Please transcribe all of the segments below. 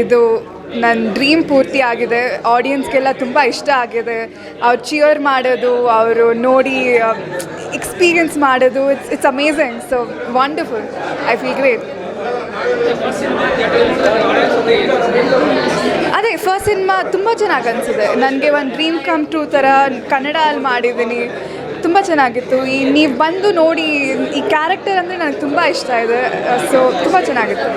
ಇದು ನನ್ನ ಡ್ರೀಮ್ ಪೂರ್ತಿ ಆಗಿದೆ. ಆಡಿಯನ್ಸ್ಗೆಲ್ಲ ತುಂಬ ಇಷ್ಟ ಆಗಿದೆ. ಅವ್ರು ಚಿಯರ್ ಮಾಡೋದು, ಅವರು ನೋಡಿ ಎಕ್ಸ್ಪೀರಿಯನ್ಸ್ ಮಾಡೋದು it's it's amazing so wonderful I feel great ಅದೇ ಫಸ್ಟ್ ಸಿನಿಮಾ ತುಂಬ ಚೆನ್ನಾಗಿ ಅನಿಸಿದೆ ನನಗೆ ಒಂದು ಡ್ರೀಮ್ ಕಮ್ ಟ್ರೂ ಥರ ಕನ್ನಡ ಅಲ್ಲಿ ಮಾಡಿದ್ದೀನಿ ತುಂಬ ಚೆನ್ನಾಗಿತ್ತು. ಈ ನೀವು ಬಂದು ನೋಡಿ, ಈ ಕ್ಯಾರೆಕ್ಟರ್ ಅಂದರೆ ನನಗೆ ತುಂಬ ಇಷ್ಟ ಇದೆ. ಸೊ ತುಂಬ ಚೆನ್ನಾಗಿತ್ತು.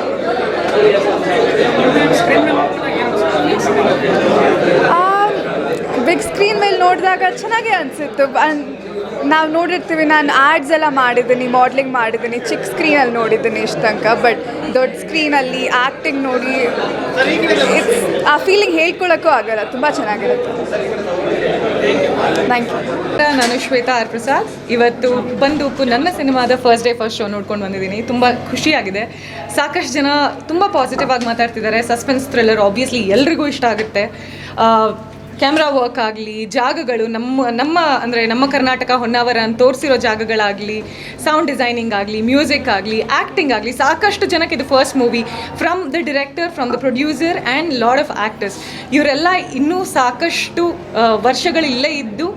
ಬಿಗ್ ಸ್ಕ್ರೀನ್ ಮೇಲೆ ನೋಡಿದಾಗ ಚೆನ್ನಾಗೇ ಅನಿಸಿತ್ತು. ನಾವು ನೋಡಿರ್ತೀವಿ, ನಾನು ಆ್ಯಡ್ಸ್ ಎಲ್ಲ ಮಾಡಿದ್ದೀನಿ ಮಾಡ್ಲಿಂಗ್ ಮಾಡಿದ್ದೀನಿ ಚಿಕ್ಕ ಸ್ಕ್ರೀನಲ್ಲಿ ನೋಡಿದ್ದೀನಿ ಇಷ್ಟು ತನಕ ಬಟ್ ದೊಡ್ಡ ಸ್ಕ್ರೀನಲ್ಲಿ ಆ್ಯಕ್ಟಿಂಗ್ ನೋಡಿ ಆ ಫೀಲಿಂಗ್ ಹೇಳ್ಕೊಳ್ಳೋಕ್ಕೂ ಆಗಲ್ಲ, ತುಂಬ ಚೆನ್ನಾಗಿರುತ್ತೆ. ಥ್ಯಾಂಕ್ ಯು ನಾನು ಶ್ವೇತಾ ಆರ್ ಪ್ರಸಾದ್. ಇವತ್ತು ಬಂದು ಕು- ನನ್ನ ಸಿನಿಮಾದ ಫಸ್ಟ್ ಡೇ ಫಸ್ಟ್ ಶೋ ನೋಡ್ಕೊಂಡು ಬಂದಿದ್ದೀನಿ. ತುಂಬ ಖುಷಿಯಾಗಿದೆ. ಸಾಕಷ್ಟು ಜನ ತುಂಬ ಪಾಸಿಟಿವ್ ಆಗಿ ಮಾತಾಡ್ತಿದ್ದಾರೆ. ಸಸ್ಪೆನ್ಸ್ ಥ್ರಿಲ್ಲರ್ ಆಬ್ವಿಯಸ್ಲಿ ಎಲ್ರಿಗೂ ಇಷ್ಟ ಆಗುತ್ತೆ. ಕ್ಯಾಮ್ರಾ ವರ್ಕ್ ಆಗಲಿ, ಜಾಗಗಳು ನಮ್ಮ ನಮ್ಮ ಅಂದರೆ ನಮ್ಮ ಕರ್ನಾಟಕ ಹೊನ್ನಾವರ ಅಂತ ತೋರಿಸಿರೋ ಜಾಗಗಳಾಗಲಿ ಸೌಂಡ್ ಡಿಸೈನಿಂಗ್ ಆಗಲಿ ಮ್ಯೂಸಿಕ್ ಆಗಲಿ ಆ್ಯಕ್ಟಿಂಗ್ ಆಗಲಿ ಸಾಕಷ್ಟು ಜನಕ್ಕೆ ಇದು first movie from the director from the producer and lot of actors ಇವರೆಲ್ಲ ಇನ್ನೂ ಸಾಕಷ್ಟು ವರ್ಷಗಳಿಲ್ಲೇ ಇದ್ದು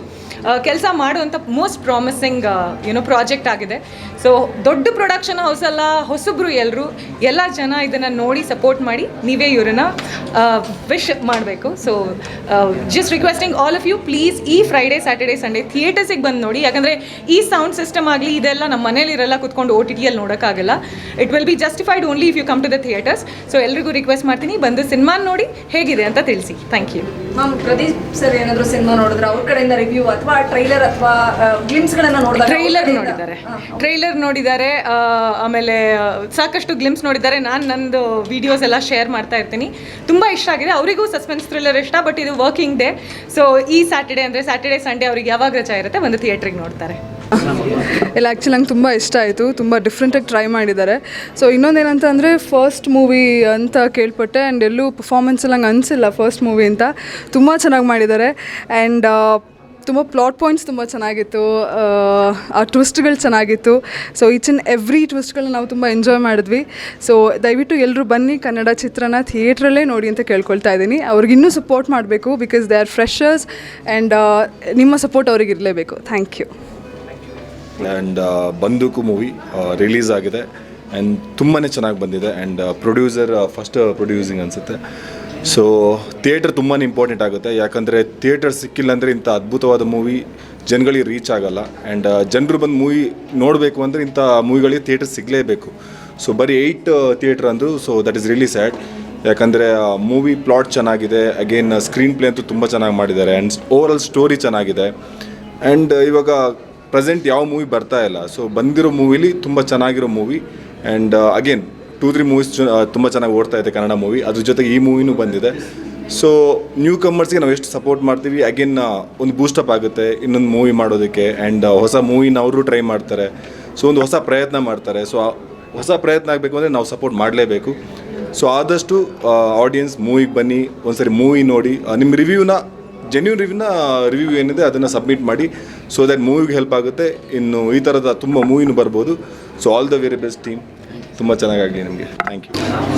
ಕೆಲಸ ಮಾಡುವಂಥ ಮೋಸ್ಟ್ ಪ್ರಾಮಿಸಿಂಗ್ ಏನೋ ಪ್ರಾಜೆಕ್ಟ್ ಆಗಿದೆ. ಸೊ ದೊಡ್ಡ ಪ್ರೊಡಕ್ಷನ್ ಹೌಸಲ್ಲ ಹೊಸಬ್ರು ಎಲ್ಲರೂ ಎಲ್ಲ ಜನ ಇದನ್ನು ನೋಡಿ ಸಪೋರ್ಟ್ ಮಾಡಿ ನೀವೇ ಇವರನ್ನ ವಿಶ್ ಮಾಡಬೇಕು. So just requesting all of you please ಈ ಫ್ರೈಡೇ ಸ್ಯಾಟರ್ಡೇ ಸಂಡೇ ಥಿಯೇಟರ್ಸಿಗೆ ಬಂದು ನೋಡಿ. ಯಾಕಂದರೆ ಈ ಸೌಂಡ್ ಸಿಸ್ಟಮ್ ಆಗಲಿ, ಇದೆಲ್ಲ ನಮ್ಮ ಮನೇಲಿರಲ್ಲ ಕುತ್ಕೊಂಡು ಓ ಟಿ ಟಿಯಲ್ಲಿ ನೋಡೋಕ್ಕಾಗಲ್ಲ it will be justified only if you come to the theatres so ಎಲ್ರಿಗೂ ರಿಕ್ವೆಸ್ಟ್ ಮಾಡ್ತೀನಿ, ಬಂದು ಸಿನಿಮಾ ನೋಡಿ ಹೇಗಿದೆ ಅಂತ ತಿಳಿಸಿ. Thank you ma'am Pradeep sir ಏನಾದರೂ ಸಿನಿಮಾ ನೋಡಿದ್ರೆ ಅವ್ರ ಕಡೆಯಿಂದ ರಿವ್ಯೂ ಅಥವಾ ಟ್ರೈಲರ್ ಅಥವಾ ಗ್ಲಿಮ್ಸ್ಗಳನ್ನು ನೋಡಿದಾಗ ಟ್ರೈಲರ್ ನೋಡಿದ್ದಾರೆ. ಟ್ರೈಲರ್ ನೋಡಿದ್ದಾರೆ ಆ, ಆಮೇಲೆ ಸಾಕಷ್ಟು ಗ್ಲಿಮ್ಸ್ ನೋಡಿದ್ದಾರೆ. ನಾನು ನಂದು ವಿಡಿಯೋಸ್ ಎಲ್ಲ ಶೇರ್ ಮಾಡ್ತಾ ಇರ್ತೀನಿ. ತುಂಬ ಇಷ್ಟ ಆಗಿದೆ. ಅವರಿಗೂ ಸಸ್ಪೆನ್ಸ್ ಥ್ರಿಲ್ಲರ್ ಇಷ್ಟ ಬಟ್ ಇದು ವರ್ಕಿಂಗ್ ಡೇ ಸೊ ಈ ಸ್ಯಾಟರ್ಡೆ ಅಂದರೆ ಸ್ಯಾಟರ್ಡೆ ಸಂಡೇ ಅವ್ರಿಗೆ ಯಾವಾಗ ರಜಾ ಇರುತ್ತೆ? ಒಂದು ಥಿಯೇಟ್ರಿಗೆ ನೋಡ್ತಾರೆ. ಇಲ್ಲ ಆ್ಯಕ್ಚುಲಿ ನಂಗೆ ತುಂಬ ಇಷ್ಟ ಆಯಿತು. ತುಂಬ ಡಿಫ್ರೆಂಟಾಗಿ ಟ್ರೈ ಮಾಡಿದ್ದಾರೆ. ಸೊ ಇನ್ನೊಂದೇನಂತ ಅಂದರೆ ಫಸ್ಟ್ ಮೂವಿ ಅಂತ ಕೇಳ್ಪಟ್ಟೆ ಆ್ಯಂಡ್ ಎಲ್ಲೂ ಪರ್ಫಾಮೆನ್ಸ್ ಎಲ್ಲ ನಂಗೆ ಅನಿಸಿಲ್ಲ ಫಸ್ಟ್ ಮೂವಿ ಅಂತ. ತುಂಬ ಚೆನ್ನಾಗಿ ಮಾಡಿದ್ದಾರೆ. ಆ್ಯಂಡ್ ತುಂಬ ಪ್ಲಾಟ್ ಪಾಯಿಂಟ್ಸ್ ತುಂಬ ಚೆನ್ನಾಗಿತ್ತು ಆ, ಟ್ವಿಸ್ಟ್ಗಳು ಚೆನ್ನಾಗಿತ್ತು. ಸೊ ಈಚ್ ಆ್ಯಂಡ್ ಎವ್ರಿ ಟ್ವಿಸ್ಟ್ಗಳನ್ನ ನಾವು ತುಂಬ ಎಂಜಾಯ್ ಮಾಡಿದ್ವಿ. ಸೊ ದಯವಿಟ್ಟು ಎಲ್ಲರೂ ಬನ್ನಿ ಕನ್ನಡ ಚಿತ್ರನ ಥಿಯೇಟ್ರಲ್ಲೇ ನೋಡಿ ಅಂತ ಕೇಳ್ಕೊಳ್ತಾ ಇದ್ದೀನಿ. ಅವ್ರಿಗೆ ಇನ್ನೂ ಸಪೋರ್ಟ್ ಮಾಡಬೇಕು because they are freshers and ನಿಮ್ಮ ಸಪೋರ್ಟ್ ಅವ್ರಿಗೆ ಇರಲೇಬೇಕು. Thank you and Bandooku movie release ಆಗಿದೆ. ಆ್ಯಂಡ್ ತುಂಬಾ ಚೆನ್ನಾಗಿ ಬಂದಿದೆ. ಆ್ಯಂಡ್ ಪ್ರೊಡ್ಯೂಸರ್ ಫಸ್ಟ್ ಪ್ರೊಡ್ಯೂಸಿಂಗ್ ಅನಿಸುತ್ತೆ. ಸೊ ಥಿಯೇಟರ್ ತುಂಬಾ ಇಂಪಾರ್ಟೆಂಟ್ ಆಗುತ್ತೆ. ಯಾಕಂದರೆ ಥಿಯೇಟರ್ ಸಿಕ್ಕಿಲ್ಲ ಅಂದರೆ ಇಂಥ ಅದ್ಭುತವಾದ ಮೂವಿ ಜನಗಳಿಗೆ ರೀಚ್ ಆಗಲ್ಲ. ಆ್ಯಂಡ್ ಜನರು ಬಂದು ಮೂವಿ ನೋಡಬೇಕು ಅಂದರೆ ಇಂಥ ಮೂವಿಗಳಿಗೆ ಥಿಯೇಟರ್ ಸಿಗಲೇಬೇಕು. ಸೊ ಬರೀ ಏಯ್ಟ್ ಥಿಯೇಟರ್ ಅಂದರು so that is really sad ಯಾಕಂದರೆ ಮೂವಿ ಪ್ಲಾಟ್ ಚೆನ್ನಾಗಿದೆ. ಅಗೇನ್ ಸ್ಕ್ರೀನ್ ಪ್ಲೇ ಅಂತೂ ತುಂಬ ಚೆನ್ನಾಗಿ ಮಾಡಿದ್ದಾರೆ. ಆ್ಯಂಡ್ ಓವರ್ ಆಲ್ ಸ್ಟೋರಿ ಚೆನ್ನಾಗಿದೆ ಆ್ಯಂಡ್ ಇವಾಗ ಪ್ರೆಸೆಂಟ್ ಯಾವ ಮೂವಿ ಬರ್ತಾ ಇಲ್ಲ. ಸೊ ಬಂದಿರೋ ಮೂವಿಲಿ ತುಂಬ ಚೆನ್ನಾಗಿರೋ movie and again two three movies ತುಂಬ ಚೆನ್ನಾಗಿ ಓಡ್ತಾ ಇದೆ ಕನ್ನಡ ಮೂವಿ ಅದ್ರ ಜೊತೆಗೆ ಈ ಮೂವಿನೂ ಬಂದಿದೆ. ಸೊ ನ್ಯೂ ಕಮರ್ಸ್ಗೆ ನಾವು ಎಷ್ಟು ಸಪೋರ್ಟ್ ಮಾಡ್ತೀವಿ? ಅಗೇನ್ ಒಂದು ಬೂಸ್ಟಪ್ ಆಗುತ್ತೆ ಇನ್ನೊಂದು ಮೂವಿ ಮಾಡೋದಕ್ಕೆ ಆ್ಯಂಡ್ ಹೊಸ ಮೂವಿನ ಅವರು ಟ್ರೈ ಮಾಡ್ತಾರೆ. ಸೊ ಒಂದು ಹೊಸ ಪ್ರಯತ್ನ ಮಾಡ್ತಾರೆ. ಸೊ ಹೊಸ ಪ್ರಯತ್ನ ಆಗಬೇಕು ಅಂದರೆ ನಾವು ಸಪೋರ್ಟ್ ಮಾಡಲೇಬೇಕು. ಸೊ ಆದಷ್ಟು ಆಡಿಯನ್ಸ್ ಮೂವಿಗೆ ಬನ್ನಿ, ಒಂದ್ಸರಿ ಮೂವಿ ನೋಡಿ. ನಿಮ್ಮ ರಿವ್ಯೂನ ಜೆನ್ಯೂನ್ ರಿವ್ಯೂನ ರಿವ್ಯೂ ಏನಿದೆ ಅದನ್ನು ಸಬ್ಮಿಟ್ ಮಾಡಿ. ಸೊ ದಟ್ ಮೂವಿಗೆ ಹೆಲ್ಪ್ ಆಗುತ್ತೆ. ಇನ್ನು ಈ ಥರದ ತುಂಬ ಮೂವಿನೂ ಬರ್ಬೋದು. So all the very best team ತುಂಬ ಚೆನ್ನಾಗಾಗಲಿ ನಿಮಗೆ. ಥ್ಯಾಂಕ್ ಯು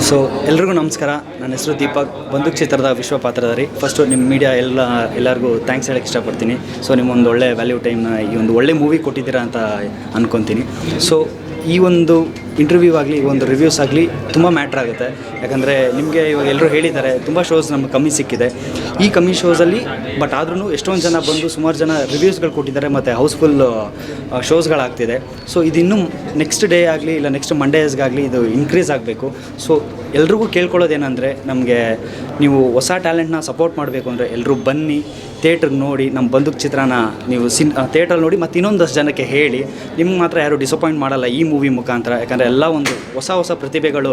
ಸೊ ಎಲ್ರಿಗೂ ನಮಸ್ಕಾರ. ನನ್ನ ಹೆಸರು ದೀಪಕ್. ಬಂದೂಕ್ ಕ್ಷೇತ್ರದ ವಿಶ್ವ ಪಾತ್ರಧಾರಿ. ಫಸ್ಟು ನಿಮ್ಮ ಮೀಡಿಯಾ ಎಲ್ಲ, ಎಲ್ಲರಿಗೂ ಥ್ಯಾಂಕ್ಸ್ ಹೇಳಕ್ಕೆ ಇಷ್ಟಪಡ್ತೀನಿ. ಸೊ ನಿಮ್ಮೊಂದು ಒಳ್ಳೆ ವ್ಯಾಲ್ಯೂ ಟೈಮ್ನ ಈ ಒಂದು ಒಳ್ಳೆ ಮೂವಿ ಕೊಟ್ಟಿದ್ದೀರಾ ಅಂತ ಅನ್ಕೊತೀನಿ. ಸೊ ಈ ಒಂದು ಇಂಟರ್ವ್ಯೂ ಆಗಲಿ, ಒಂದು ರಿವ್ಯೂಸ್ ಆಗಲಿ ತುಂಬ ಮ್ಯಾಟ್ರ್ ಆಗುತ್ತೆ. ಯಾಕಂದರೆ ನಿಮಗೆ ಇವಾಗ ಎಲ್ಲರೂ ಹೇಳಿದ್ದಾರೆ, ತುಂಬ ಶೋಸ್ ನಮ್ಗೆ ಕಮ್ಮಿ ಸಿಕ್ಕಿದೆ. ಈ ಕಮ್ಮಿ ಶೋಸಲ್ಲಿ ಬಟ್ ಆದ್ರೂ ಎಷ್ಟೊಂದು ಜನ ಬಂದು ಸುಮಾರು ಜನ ರಿವ್ಯೂಸ್ಗಳು ಕೊಟ್ಟಿದ್ದಾರೆ ಮತ್ತು ಹೌಸ್ಫುಲ್ ಶೋಸ್ಗಳಾಗ್ತಿದೆ ಸೊ ಇದು ಇನ್ನೂ ನೆಕ್ಸ್ಟ್ ಡೇ ಆಗಲಿ ಇಲ್ಲ ನೆಕ್ಸ್ಟ್ ಮಂಡೇಸ್ಗಾಗಲಿ ಇದು ಇನ್ಕ್ರೀಸ್ ಆಗಬೇಕು. ಸೊ ಎಲ್ರಿಗೂ ಕೇಳ್ಕೊಳ್ಳೋದೇನೆಂದರೆ ನಮಗೆ ನೀವು ಹೊಸ ಟ್ಯಾಲೆಂಟ್ನ ಸಪೋರ್ಟ್ ಮಾಡಬೇಕು ಅಂದರೆ ಎಲ್ಲರೂ ಬನ್ನಿ ಥಿಯೇಟ್ರಿಗೆ ನೋಡಿ ನಮ್ಮ ಬಂದೂಕ್ ಚಿತ್ರನ ನೀವು ಸಿನ್ ಥಿಯೇಟ್ರಲ್ಲಿ ನೋಡಿ ಮತ್ತು ಇನ್ನೊಂದಷ್ಟು ಜನಕ್ಕೆ ಹೇಳಿ. ನಿಮ್ಗೆ ಮಾತ್ರ ಯಾರು ಡಿಸಪಾಯಿಂಟ್ ಮಾಡಲ್ಲ ಈ ಮೂವಿ ಮುಖಾಂತರ. ಯಾಕಂದರೆ ಎಲ್ಲ ಒಂದು ಹೊಸ ಹೊಸ ಪ್ರತಿಭೆಗಳು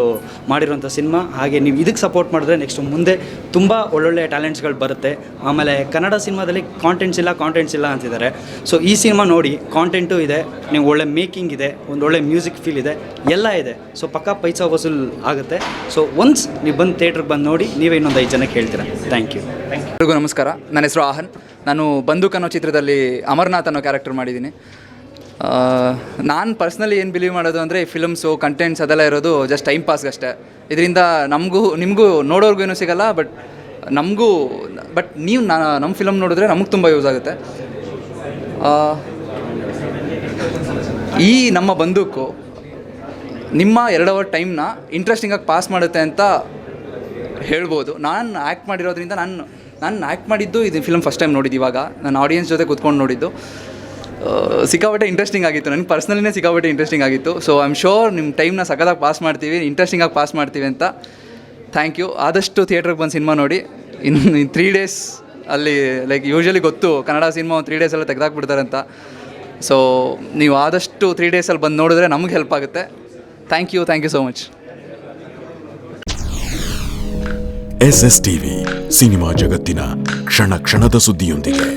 ಮಾಡಿರುವಂಥ ಸಿನಿಮಾ. ಹಾಗೆ ನೀವು ಇದಕ್ಕೆ ಸಪೋರ್ಟ್ ಮಾಡಿದ್ರೆ ನೆಕ್ಸ್ಟ್ ಮುಂದೆ ತುಂಬ ಒಳ್ಳೊಳ್ಳೆ ಟ್ಯಾಲೆಂಟ್ಸ್ಗಳು ಬರುತ್ತೆ. ಆಮೇಲೆ ಕನ್ನಡ ಸಿನಿಮಾದಲ್ಲಿ ಕಾಂಟೆಂಟ್ಸ್ ಇಲ್ಲ ಕಾಂಟೆಂಟ್ಸ್ ಇಲ್ಲ ಅಂತಿದ್ದಾರೆ. ಸೊ ಈ ಸಿನಿಮಾ ನೋಡಿ ಕಾಂಟೆಂಟು ಇದೆ, ನೀವು ಒಳ್ಳೆ ಮೇಕಿಂಗ್ ಇದೆ, ಒಂದು ಒಳ್ಳೆ ಮ್ಯೂಸಿಕ್ ಫೀಲ್ ಇದೆ, ಎಲ್ಲ ಇದೆ. ಸೊ ಪಕ್ಕಾ ಪೈಸಾ ವಸೂಲ್ ಆಗುತ್ತೆ. ಸೊ ಒನ್ಸ್ ನೀವು ಬಂದು ಥಿಯೇಟ್ರಿಗೆ ಬಂದು ನೋಡಿ ನೀವೇ ಇನ್ನೊಂದು ಐದು ಜನಕ್ಕೆ ಹೇಳ್ತೀರಾ. ಥ್ಯಾಂಕ್ ಯು ಎಲ್ರಿಗೂ ನಮಸ್ಕಾರ. ನನ್ನ ಹೆಸರು ಆಹನ್. ನಾನು ಬಂದೂಕ್ ಅನ್ನೋ ಚಿತ್ರದಲ್ಲಿ ಅಮರನಾಥ್ ಅನ್ನೋ ಕ್ಯಾರೆಕ್ಟರ್ ಮಾಡಿದ್ದೀನಿ. ನಾನು ಪರ್ಸ್ನಲಿ ಏನು ಬಿಲೀವ್ ಮಾಡೋದು ಅಂದರೆ ಫಿಲಮ್ಸು ಕಂಟೆಂಟ್ಸ್ ಅದೆಲ್ಲ ಇರೋದು ಜಸ್ಟ್ ಟೈಮ್ ಪಾಸ್ಗಷ್ಟೇ ಇದರಿಂದ ನಮಗೂ, ನಿಮಗೂ ನೋಡೋರ್ಗೂ ಏನೂ ಸಿಗಲ್ಲ ಬಟ್ ನಮಗೂ ಬಟ್ ನೀವು ನಮ್ಮ ಫಿಲಮ್ ನೋಡಿದ್ರೆ ನಮಗೆ ತುಂಬ ಯೂಸ್ ಆಗುತ್ತೆ. ಈ ನಮ್ಮ ಬಂದೂಕು ನಿಮ್ಮ ಎರಡು ಅವರ್ ಟೈಮ್ನ ಇಂಟ್ರೆಸ್ಟಿಂಗಾಗಿ ಪಾಸ್ ಮಾಡುತ್ತೆ ಅಂತ ಹೇಳ್ಬೋದು. ನಾನು ಆ್ಯಕ್ಟ್ ಮಾಡಿರೋದ್ರಿಂದ ನಾನು ನಾನು ಆ್ಯಕ್ಟ್ ಮಾಡಿದ್ದು ಇದು ಫಿಲಮ್ ಫಸ್ಟ್ ಟೈಮ್ ನೋಡಿದ್ದು ಇವಾಗ. ನಾನು ಆಡಿಯನ್ಸ್ ಜೊತೆ ಕೂತ್ಕೊಂಡು ನೋಡಿದ್ದು. ಸಿಕ್ಕಾಪಟ್ಟೆ ಇಂಟ್ರೆಸ್ಟಿಂಗ್ ಆಗಿತ್ತು. ನನಗೆ ಪರ್ಸ್ನಲಿನೇ ಸಿಕ್ಕಾಪಟ್ಟೆ ಇಂಟ್ರೆಸ್ಟಿಂಗ್ ಆಗಿತ್ತು. ಸೊ ಐ ಆಮ್ ಶೋರ್ ನಿಮ್ಮ ಟೈಮ್ನ ಸಖತ್ತಾಗಿ ಪಾಸ್ ಮಾಡ್ತೀವಿ ಇಂಟ್ರೆಸ್ಟಿಂಗಾಗಿ ಪಾಸ್ ಮಾಡ್ತೀವಿ ಅಂತ. ಥ್ಯಾಂಕ್ ಯು ಆದಷ್ಟು ಥಿಯೇಟ್ರಿಗೆ ಬಂದು ಸಿನಿಮಾ ನೋಡಿ. ಇನ್ನು ತ್ರೀ ಡೇಸ್ ಅಲ್ಲಿ ಲೈಕ್ ಯೂಶ್ವಲಿ ಗೊತ್ತು, ಕನ್ನಡ ಸಿನಿಮಾ ಒಂದು ತ್ರೀ ಡೇಸ್ ಎಲ್ಲ ತೆಗೆದಾಕ್ಬಿಡ್ತಾರೆ ಅಂತ. ಸೊ ನೀವು ಆದಷ್ಟು ತ್ರೀ ಡೇಸಲ್ಲಿ ಬಂದು ನೋಡಿದ್ರೆ ನಮಗೆ ಹೆಲ್ಪ್ ಆಗುತ್ತೆ. Thank you thank you so much S S TV cinema ಜಗತ್ತಿನ ಕ್ಷಣ ಕ್ಷಣದ ಸುದ್ದಿಯೊಂದಿಗೆ.